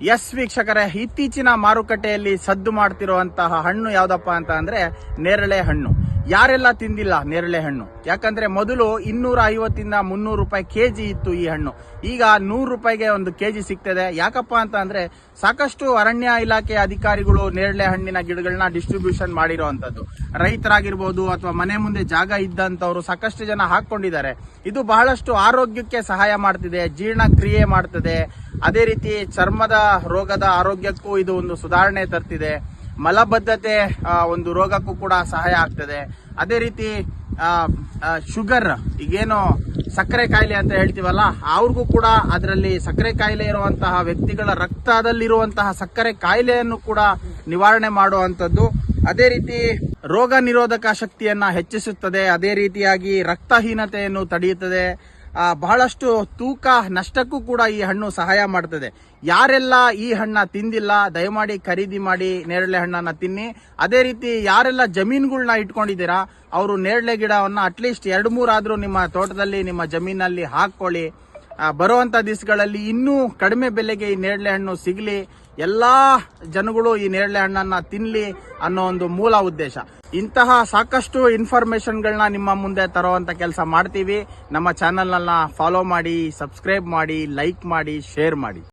S ವೀಕ್ಷಕರೇ, ಇತ್ತೀಚಿನ ಮಾರುಕಟ್ಟೆಯಲ್ಲಿ ಸದ್ದು ಮಾಡ್ತಿರುವಂತಹ ಹಣ್ಣು ಯಾವ್ದಪ್ಪ ಅಂತ ಅಂದ್ರೆ ನೇರಳೆ ಹಣ್ಣು. ಯಾರೆಲ್ಲ ತಿಂದಿಲ್ಲ ನೇರಳೆ ಹಣ್ಣು? ಯಾಕಂದ್ರೆ ಮೊದಲು ಇನ್ನೂರ ಐವತ್ತಿಂದ ಮುನ್ನೂರು ರೂಪಾಯಿ ಕೆಜಿ ಇತ್ತು ಈ ಹಣ್ಣು. ಈಗ ನೂರು ರೂಪಾಯಿಗೆ ಒಂದು ಕೆಜಿ ಸಿಗ್ತದೆ. ಯಾಕಪ್ಪ ಅಂತ ಅಂದ್ರೆ ಸಾಕಷ್ಟು ಅರಣ್ಯ ಇಲಾಖೆ ಅಧಿಕಾರಿಗಳು ನೇರಳೆ ಹಣ್ಣಿನ ಗಿಡಗಳನ್ನ ಡಿಸ್ಟ್ರಿಬ್ಯೂಷನ್ ಮಾಡಿರುವಂತದ್ದು ರೈತರಾಗಿರ್ಬೋದು ಅಥವಾ ಮನೆ ಮುಂದೆ ಜಾಗ ಇದ್ದಂತವ್ರು ಸಾಕಷ್ಟು ಜನ ಹಾಕೊಂಡಿದ್ದಾರೆ ಇದು ಬಹಳಷ್ಟು ಆರೋಗ್ಯಕ್ಕೆ ಸಹಾಯ ಮಾಡ್ತಿದೆ, ಜೀರ್ಣಕ್ರಿಯೆ ಮಾಡ್ತದೆ. ಅದೇ ರೀತಿ ಚರ್ಮದ ರೋಗದ ಆರೋಗ್ಯಕ್ಕೂ ಇದು ಒಂದು ಸುಧಾರಣೆ ತರ್ತಿದೆ. ಮಲಬದ್ಧತೆ ಒಂದು ರೋಗಕ್ಕೂ ಕೂಡ ಸಹಾಯ ಆಗ್ತದೆ. ಅದೇ ರೀತಿ ಶುಗರ್, ಈಗೇನು ಸಕ್ಕರೆ ಕಾಯಿಲೆ ಅಂತ ಹೇಳ್ತೀವಲ್ಲ, ಅವ್ರಿಗೂ ಕೂಡ ಅದರಲ್ಲಿ ಸಕ್ಕರೆ ಕಾಯಿಲೆ ಇರುವಂತಹ ವ್ಯಕ್ತಿಗಳ ರಕ್ತದಲ್ಲಿರುವಂತಹ ಸಕ್ಕರೆ ಕಾಯಿಲೆಯನ್ನು ಕೂಡ ನಿವಾರಣೆ ಮಾಡುವಂಥದ್ದು. ಅದೇ ರೀತಿ, ರೋಗ ನಿರೋಧಕ ಶಕ್ತಿಯನ್ನ ಹೆಚ್ಚಿಸುತ್ತದೆ. ಅದೇ ರೀತಿಯಾಗಿ ರಕ್ತಹೀನತೆಯನ್ನು ತಡೆಯುತ್ತದೆ. ಬಹಳಷ್ಟು ತೂಕ ನಷ್ಟಕ್ಕೂ ಕೂಡ ಈ ಹಣ್ಣು ಸಹಾಯ ಮಾಡ್ತದೆ. ಯಾರೆಲ್ಲ ಈ ಹಣ್ಣ ತಿಂದಿಲ್ಲ, ದಯಮಾಡಿ ಖರೀದಿ ಮಾಡಿ ನೇರಳೆ ಹಣ್ಣನ್ನ ತಿನ್ನಿ. ಅದೇ ರೀತಿ ಯಾರೆಲ್ಲ ಜಮೀನುಗಳನ್ನ ಇಟ್ಕೊಂಡಿದ್ದೀರಾ, ಅವರು ನೇರಳೆ ಗಿಡವನ್ನ ಅಟ್ಲೀಸ್ಟ್ ಎರಡು ಮೂರಾದರೂ ನಿಮ್ಮ ತೋಟದಲ್ಲಿ, ನಿಮ್ಮ ಜಮೀನಲ್ಲಿ ಹಾಕೊಳ್ಳಿ ಬರುವಂತ ದಿವಸಗಳಲ್ಲಿ ಇನ್ನೂ ಕಡಿಮೆ ಬೆಲೆಗೆ ಈ ನೇರಳೆ ಹಣ್ಣು ಸಿಗಲಿ, ಎಲ್ಲಾ ಜನಗಳು ಈ ನೇರಳೆ ಹಣ್ಣನ್ನ ತಿನ್ಲಿ ಅನ್ನೋ ಒಂದು ಮೂಲ ಉದ್ದೇಶ. ಇಂತಹ ಸಾಕಷ್ಟು ಇನ್ಫಾರ್ಮೇಶನ್ಗಳನ್ನ ನಿಮ್ಮ ಮುಂದೆ ತರುವಂತ ಕೆಲಸ ಮಾಡ್ತೀವಿ. ನಮ್ಮ ಚಾನೆಲ್ನ ಫಾಲೋ ಮಾಡಿ, ಸಬ್ಸ್ಕ್ರೈಬ್ ಮಾಡಿ, ಲೈಕ್ ಮಾಡಿ, ಶೇರ್ ಮಾಡಿ.